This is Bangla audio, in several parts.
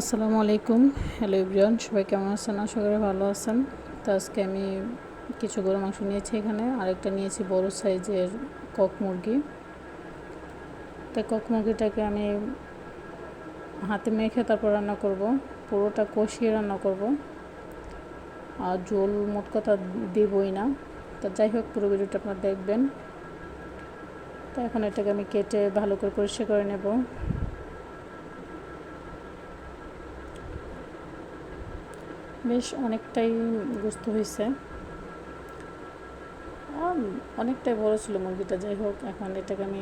আসসালামু আলাইকুম। হ্যালো ইব্রিয়ান সবাই কেমন আছেন? আশা করি ভালো আছেন। তো আজকে আমি কিছু গরু মাংস নিয়েছি এখানে। আরেকটা নিয়েছি বড় সাইজের কক মুরগি। তো কক মুরগিটাকে আমি হাতে মেখে তারপর রান্না করব। পুরোটা কষিয়ে রান্না করব। আর জল মোট কথা দেবই না। তো যাই হোক, পুরো ভিডিওটা আপনারা দেখবেন। তো এখন এটাকে আমি কেটে ভালো করে পরিষ্কার করে নেব। বেশ অনেকটাই গুস্ত হয়েছে। অনেকটাই বড় ছিল মুরগিটা, যাই হোক, এখন এটাকে আমি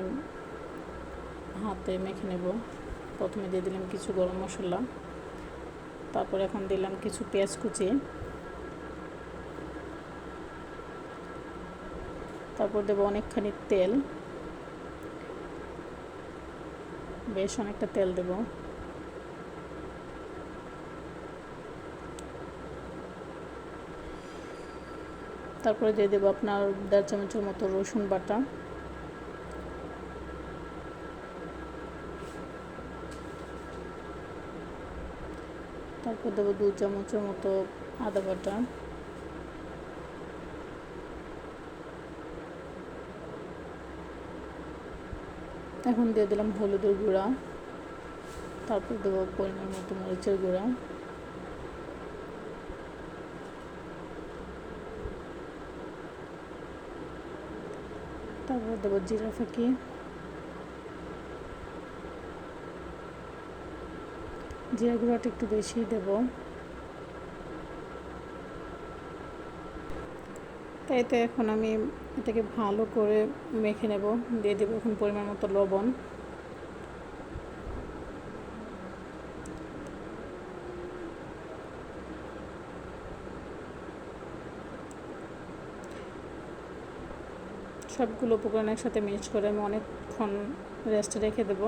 হাতে মেখে নেব। প্রথমে দিয়ে দিলাম কিছু গরম মশলা, তারপর এখন দিলাম কিছু পেঁয়াজ কুচি। তারপর দেবো অনেকখানি তেল। বেশ অনেকটা তেল দেবো। তারপরে দিয়ে দেবো আপনার দেড় চামচের মতো রসুন বাটা। তারপর দেবো দু চামচের মতো আদা বাটা। এখন দিয়ে দিলাম হলুদের গুঁড়া। তারপর দেবো পরিমাণ মতো মরিচের গুঁড়া। তারপর দেবো জিরা ফাঁকি জিরা গুঁড়াটা একটু বেশি দেব তাই তো এখন আমি এটাকে ভালো করে মেখে নেব, দিয়ে দেবো এখন পরিমাণ মতো লবণ। সবগুলো উপকরণ একসাথে মিক্স করে আমি অনেকক্ষণ রেস্টে রেখে দেব।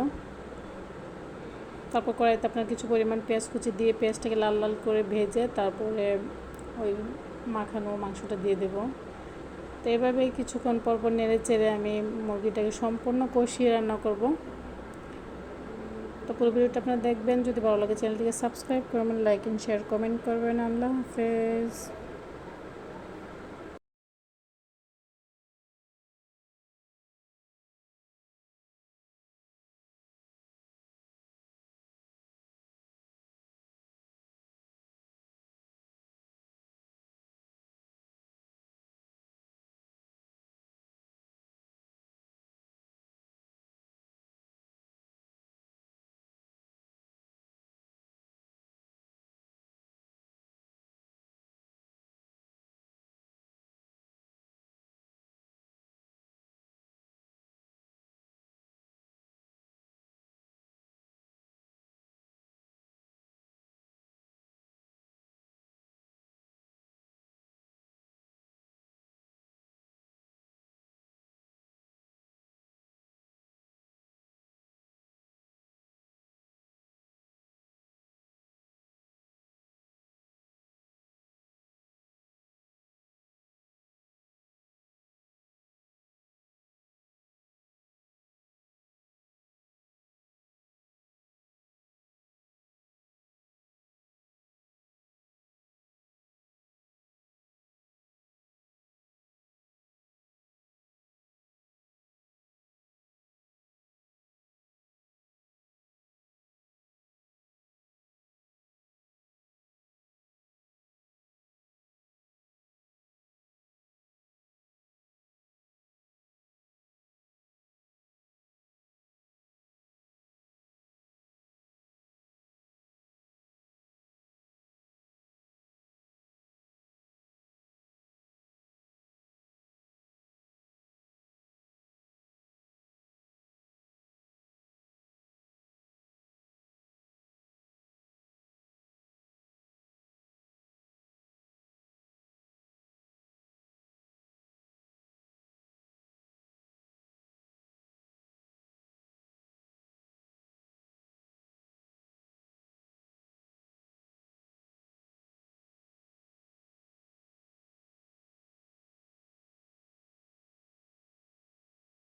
তারপর কড়াইতে আপনার কিছু পরিমাণ পেঁয়াজ কুচি দিয়ে পেঁয়াজটাকে লাল লাল করে ভেজে তারপরে ওই মাখানো মাংসটা দিয়ে দেব। তো এভাবে কিছুক্ষণ পরপর নেড়ে চেড়ে আমি মুরগিটাকে সম্পূর্ণ কষিয়ে রান্না করব। তো পুরো ভিডিওটা আপনারা দেখবেন। যদি ভালো লাগে চ্যানেলটিকে সাবস্ক্রাইব করবেন লাইক অ্যান্ড শেয়ার কমেন্ট করবেন। আল্লাহ হাফেজ।